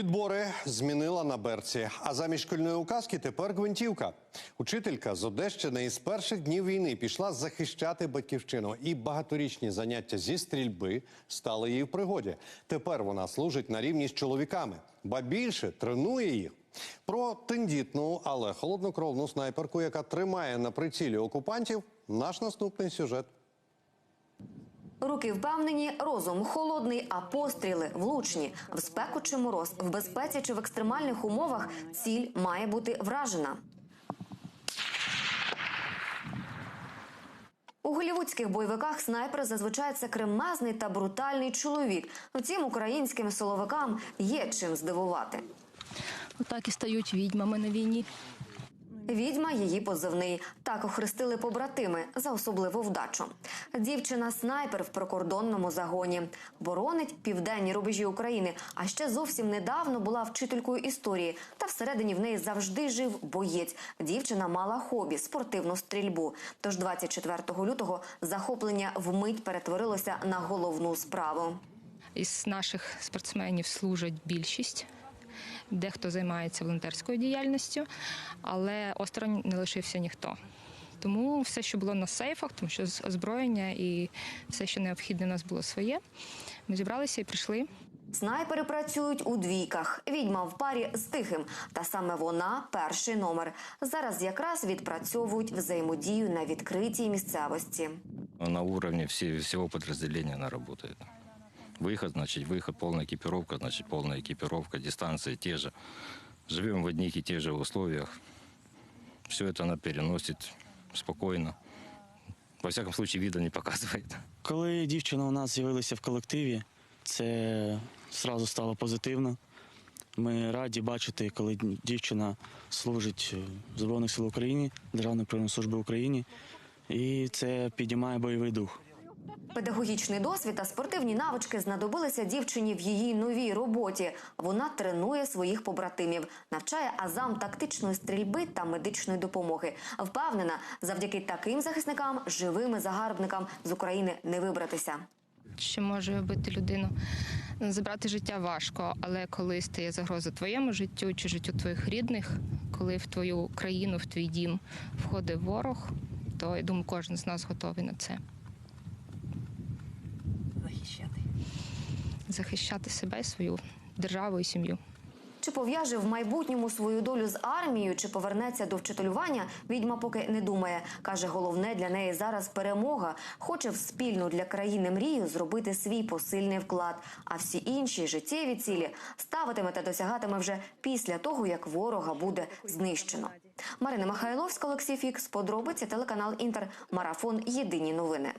Підбори змінила на берці, а замість шкільної указки тепер гвинтівка. Учителька з Одещини із перших днів війни пішла захищати батьківщину, і багаторічні заняття зі стрільби стали їй в пригоді. Тепер вона служить на рівні з чоловіками, ба більше тренує їх. Про тендітну, але холоднокровну снайперку, яка тримає на прицілі окупантів, наш наступний сюжет. Руки впевнені, розум холодний, а постріли влучні. В спеку чи мороз, в безпеці чи в екстремальних умовах ціль має бути вражена. У голівудських бойовиках снайпер зазвичай це кремезний та брутальний чоловік. Втім, українським силовикам є чим здивувати. Отак і стають відьмами на війні. Відьма її позивний. Так охрестили побратими за особливу вдачу. Дівчина снайпер в прикордонному загоні. Боронить південні рубежі України. А ще зовсім недавно була вчителькою історії. Та всередині в неї завжди жив боєць. Дівчина мала хобі спортивну стрільбу. Тож 24 лютого захоплення вмить перетворилося на головну справу. Із наших спортсменів служать більшість. Дехто займається волонтерською діяльністю, але осторонь не лишився ніхто. Тому все, що було на сейфах, тому що з- озброєння і все, що необхідне, у нас було своє. Ми зібралися і прийшли. Снайпери працюють у двійках. Відьма в парі з тихим. Та саме вона перший номер. Зараз якраз відпрацьовують взаємодію на відкритій місцевості. На уровне все, всего подразделения она работает. Выход, значит, выход, полная экипировка, значит, полная экипировка, дистанции те же. Живем в одних и тех же условиях. Все это она переносит спокойно. Во всяком случае, вида не показывает. Коли дівчина у нас з'явилася в колективі, це зразу стало позитивно. Ми раді бачити, коли дівчина служить в Збройних сил України, Державної прикордонної служби України, і це підіймає бойовий дух. Педагогічний досвід та спортивні навички знадобилися дівчині в її новій роботі. Вона тренує своїх побратимів, навчає азам тактичної стрільби та медичної допомоги. Впевнена, завдяки таким захисникам живими загарбникам з України не вибратися. Що може вбити людину? Забрати життя важко, але коли стає загроза твоєму життю чи життю твоїх рідних, коли в твою країну, в твій дім входить ворог, то я думаю, кожен з нас готовий на це. захищати. Захищати себе, свою державу і сім'ю. Чи пов'яже в майбутньому свою долю з армією, чи повернеться до вчителювання, відьма поки не думає. Каже, головне для неї зараз перемога. Хоче в спільну для країни мрію зробити свій посильний вклад. А всі інші життєві цілі ставитиме та досягатиме вже після того, як ворога буде знищено. Марина Михайловська, Олексій Фікс, подробиці телеканал Інтер, марафон. Єдині новини.